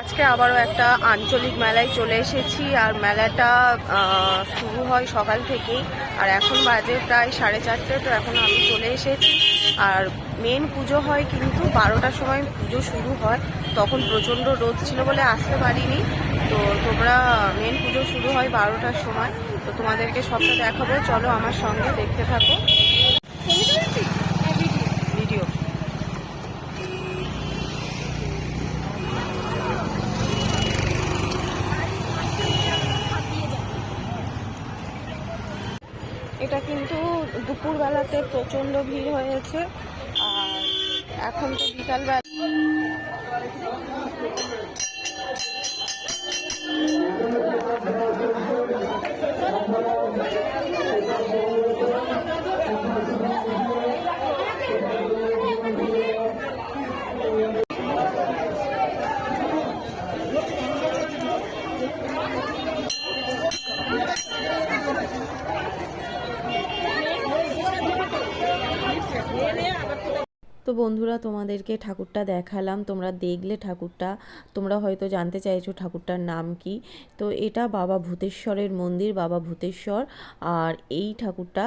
আজকে আবারও একটা আঞ্চলিক মেলায় চলে এসেছি আর মেলাটা শুরু হয় সকাল থেকেই। আর এখন বাজে প্রায় সাড়ে চারটে, তো এখন আমি চলে এসেছি। আর মেন পুজো হয় কিন্তু বারোটার সময় পুজো শুরু হয়। তখন প্রচণ্ড রোদ ছিল বলে আসতে পারিনি। তো তোমরা মেন পুজো শুরু হয় বারোটার সময়। তো তোমাদেরকে সবটা দেখাবো। চলো আমার সঙ্গে দেখতে থাকো ভিডিও এটা কিন্তু দুপুরবেলাতে প্রচণ্ড ভিড় হয়েছে আর এখন তো বিকালবেলা তো বন্ধুরা, তোমাদেরকে ঠাকুরটা দেখালাম। তোমরা দেখলে ঠাকুরটা। তোমরা হয়তো জানতে চাইছো ঠাকুরটার নাম কি। তো এটা বাবা ভূতেশ্বরের মন্দির, বাবা ভূতেশ্বর। আর এই ঠাকুরটা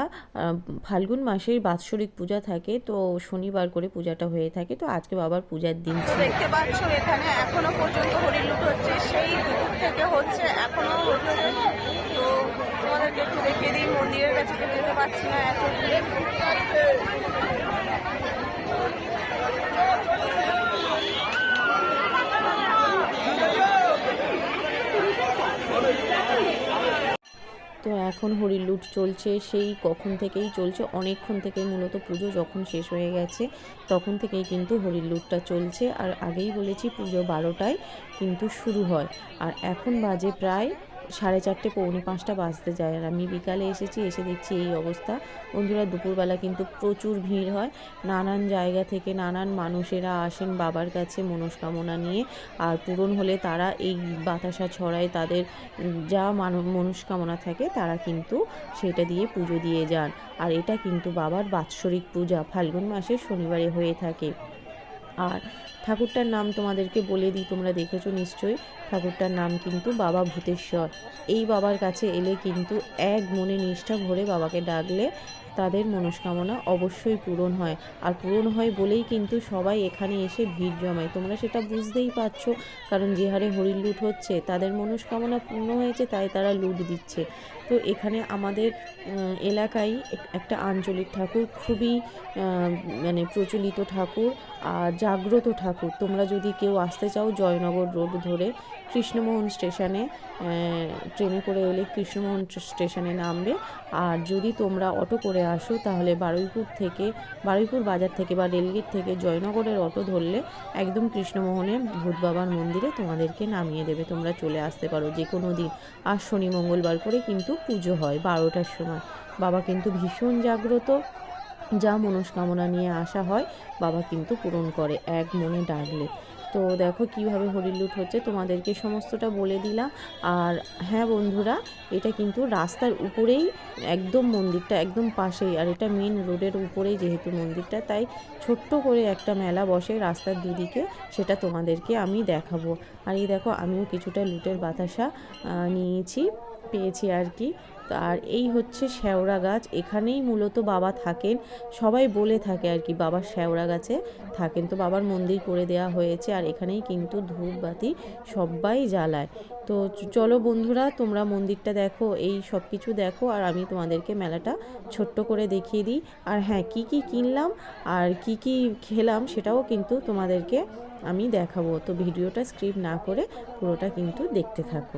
ফাল্গুন মাসের বাৎসরিক পূজা থাকে। তো শনিবার করে পূজাটা হয়ে থাকে। তো আজকে বাবার পূজার দিন ছিল। দেখতে পাচ্ছ, এখানে এখনও পর্যন্ত হরিলুট হচ্ছে। সেই থেকে হচ্ছে, এখনও হচ্ছে। তো তোমাদেরকে একটু দেখিয়ে দিই, মন্দিরের কাছে যেতে পারছি না এত এখন হরিলুট চলছে, সেই কখন থেকেই চলছে, অনেকক্ষণ থেকে মূলত পুজো যখন শেষ হয়ে গেছে, তখন থেকেই কিন্তু হরিলুটটা চলছে। আর আগেই বলেছি পুজো বারোটায় কিন্তু শুরু হয়। আর এখন বাজে প্রায় সাড়ে চারটে, পৌনে পাঁচটা বাজতে যায় আর আমি বিকালে এসেছি, এসে দেখছি এই অবস্থা। বন্ধুরা, দুপুরবেলা কিন্তু প্রচুর ভিড় হয়। নানান জায়গা থেকে নানান মানুষেরা আসেন বাবার কাছে মনস্কামনা নিয়ে। আর পূরণ হলে তারা এই বাতাসা ছড়ায় তাদের যা মানো- মনস্কামনা থাকে তারা কিন্তু সেটা দিয়ে পুজো দিয়ে যান। আর এটা কিন্তু বাবার বাৎসরিক পূজা, ফাল্গুন মাসের শনিবারে হয়ে থাকে। আর ঠাকুরটার নাম তোমাদেরকে বলে দিই, তোমরা দেখেছ নিশ্চয়ই, ঠাকুরটার নাম কিন্তু বাবা ভূতেশ্বর। এই বাবার কাছে এলে কিন্তু এক মনে নিষ্ঠা ভরে বাবাকে ডাকলে তাদের মনস্কামনা অবশ্যই পূরণ হয়। আর পূরণ হয় বলেই কিন্তু সবাই এখানে এসে ভিড় জমায়। তোমরা সেটা বুঝতেই পারছ, কারণ যে হারে হরিণ লুট হচ্ছে, তাদের মনস্কামনা পূর্ণ হয়েছে, তাই তারা লুট দিচ্ছে। তো এখানে আমাদের এলাকায় একটা আঞ্চলিক ঠাকুর, খুবই মানে প্রচলিত ঠাকুর, আর জাগ্রত ঠাকুর। তোমরা যদি কেউ আসতে চাও জয়নগর রোড ধরে কৃষ্ণমোহন স্টেশনে ট্রেনে করে এলে কৃষ্ণমোহন স্টেশনে নামবে। আর যদি তোমরা অটো করে আসো, তাহলে বারুইপুর থেকে, বারুইপুর বাজার থেকে বা রেলগেট থেকে জয়নগরের অটো ধরলে একদম কৃষ্ণমোহনের ভূত বাবার মন্দিরে তোমাদেরকে নামিয়ে দেবে। তোমরা চলে আসতে পারো যে কোনো দিন। আর শনি মঙ্গলবার করে কিন্তু পুজো হয় বারোটার সময়। বাবা কিন্তু ভীষণ জাগ্রত। যা মনস্কামনা নিয়ে আসা হয়, বাবা কিন্তু পূরণ করে, এক মনে ডাকলে। তো দেখো কীভাবে হরিলুট হচ্ছে, তোমাদেরকে সমস্তটা বলে দিলাম। আর হ্যাঁ বন্ধুরা, এটা কিন্তু রাস্তার উপরেই, একদম মন্দিরটা একদম পাশেই, আর এটা মেন রোডের উপরেই যেহেতু মন্দিরটা, তাই ছোট্ট করে একটা মেলা বসে রাস্তার দুদিকে, সেটা তোমাদেরকে আমি দেখাবো। আর এই দেখো, আমিও কিছুটা লুটের বাতাসা নিয়েছি, পেয়েছি আর কি। আর এই হচ্ছে শ্যাওড়া গাছ। এখানেই মূলত বাবা থাকেন। সবাই বলে থাকে আর কি, বাবা শ্যাওড়া গাছে থাকেন। তো বাবার মন্দির করে দেওয়া হয়েছে আর এখানেই কিন্তু ধূপবাতি সবাই জ্বালায়। তো চলো বন্ধুরা, তোমরা মন্দিরটা দেখো, এই সব কিছু দেখো আর আমি তোমাদেরকে মেলাটা ছোট্ট করে দেখিয়ে দিই। আর হ্যাঁ কি কি কিনলাম আর কি কি খেলাম সেটাও কিন্তু তোমাদেরকে আমি দেখাবো। তো ভিডিওটা স্ক্রিপ্ট না করে পুরোটা কিন্তু দেখতে থাকো।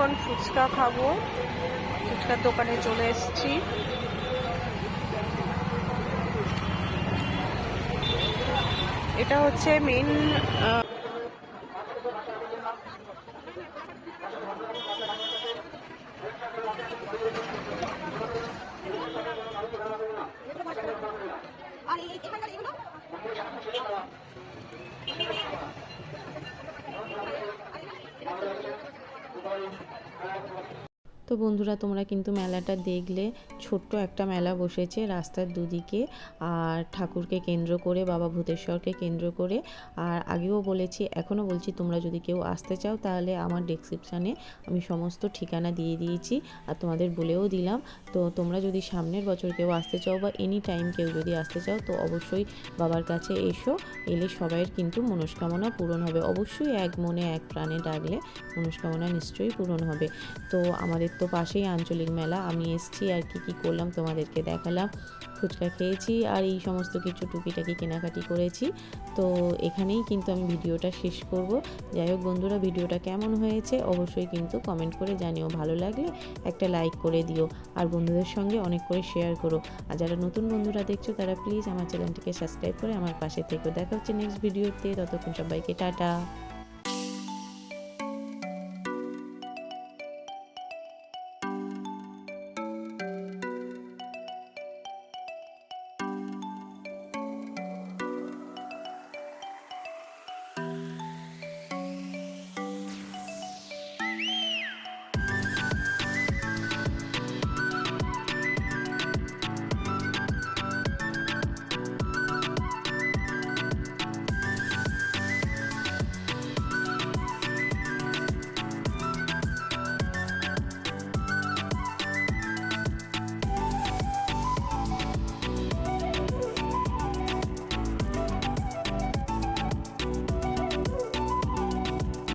এখন ফুচকা খাব। ফুচকার দোকানে চলে এসেছি। এটা হচ্ছে মেন তো বন্ধুরা, তোমরা কিন্তু মেলাটা দেখলে। ছোট্ট একটা মেলা বসেছে রাস্তার দুদিকে আর ঠাকুরকে কেন্দ্র করে, বাবা ভূতেশ্বরকে কেন্দ্র করে। আর আগেও বলেছি, এখনও বলছি, তোমরা যদি কেউ আসতে চাও তাহলে আমার ডেসক্রিপশানে আমি সমস্ত ঠিকানা দিয়ে দিয়েছি আর তোমাদের বলেও দিলাম। তো তোমরা যদি সামনের বছর কেউ আসতে চাও বা এনি টাইম কেউ যদি আসতে চাও, তো অবশ্যই বাবার কাছে এসো। এলে সবাইয়ের কিন্তু মনস্কামনা পূরণ হবে। অবশ্যই এক মনে, এক প্রাণে ডাকলে মনস্কামনা নিশ্চয়ই পূরণ হবে। তো আমাদের তো পাশেই আঞ্চলিক মেলা। আমি এসছি আর কি কি করলাম তোমাদেরকে দেখালাম। ফুচকা খেয়েছি আর এই সমস্ত কিছু টুকিটাকি কেনাকাটি করেছি। তো এখানেই কিন্তু আমি ভিডিওটা শেষ করব। যাই হোক বন্ধুরা, ভিডিওটা কেমন হয়েছে অবশ্যই কিন্তু কমেন্ট করে জানিও। ভালো লাগলে একটা লাইক করে দিও আর বন্ধুদের সঙ্গে অনেক করে শেয়ার করো। আর যারা নতুন বন্ধুরা দেখছ, তারা প্লিজ আমার চ্যানেলটিকে সাবস্ক্রাইব করে আমার পাশে থেকো দেখা হচ্ছে নেক্সট ভিডিওতে ততক্ষণ সবাইকে টাটা।